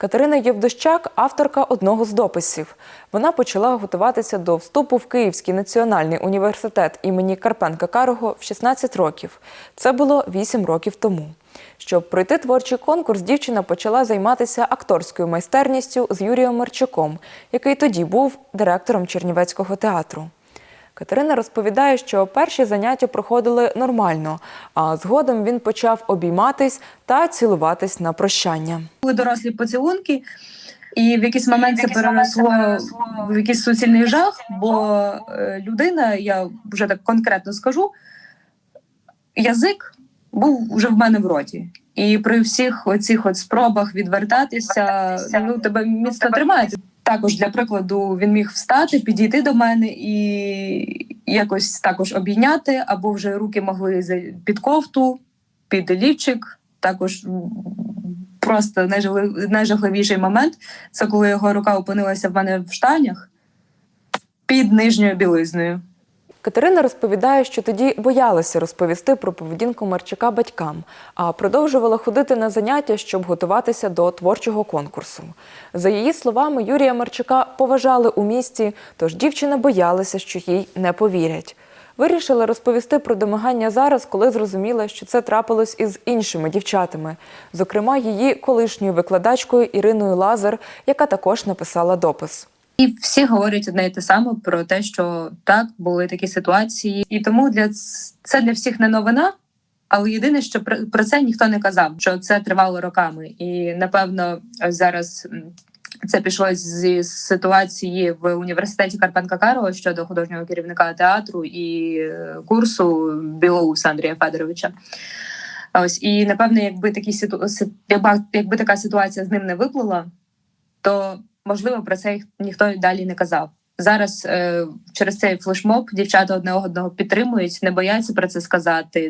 Катерина Євдощак авторка одного з дописів. Вона почала готуватися до вступу в Київський національний університет імені Карпенка Карого в 16 років. Це було 8 років тому. Щоб пройти творчий конкурс, дівчина почала займатися акторською майстерністю з Юрієм Марчуком, який тоді був директором Чернівецького театру. Катерина розповідає, що перші заняття проходили нормально, а згодом він почав обійматись та цілуватись на прощання. були дорослі поцілунки, і в якийсь момент це переросло в якийсь суцільний жах, бо е, людина, я вже так конкретно скажу, язик був вже в мене в роті. І при всіх оцих от спробах відвертатися, ну тебе міцно тримають. Також для прикладу він міг встати, підійти до мене і якось також обійняти, або вже руки могли під кофту, під лівчик. Також просто найжахливіший момент це коли його рука опинилася в мене в штанях під нижньою білизною. Катерина розповідає, що тоді боялася розповісти про поведінку Марчука батькам, а продовжувала ходити на заняття, щоб готуватися до творчого конкурсу. За її словами, Юрія Марчука поважали у місті, тож дівчина боялася, що їй не повірять. Вирішила розповісти про домагання зараз, коли зрозуміла, що це трапилось із іншими дівчатами, зокрема її колишньою викладачкою Іриною Лазар, яка також написала допис. І всі говорять одне і те саме про те, що так були такі ситуації, і тому для це для всіх не новина. Але єдине, що про, це ніхто не казав, що це тривало роками. І напевно, зараз це пішло зі ситуації в університеті Карпенка Карого щодо художнього керівника театру і е, курсу Білоуса Андрія Федоровича. Ось і напевно, якби такі ситу... якби така ситуація з ним не виплила, то можливо про це ніхто далі не казав. Зараз е, через цей флешмоб дівчата одне одного підтримують, не бояться про це сказати.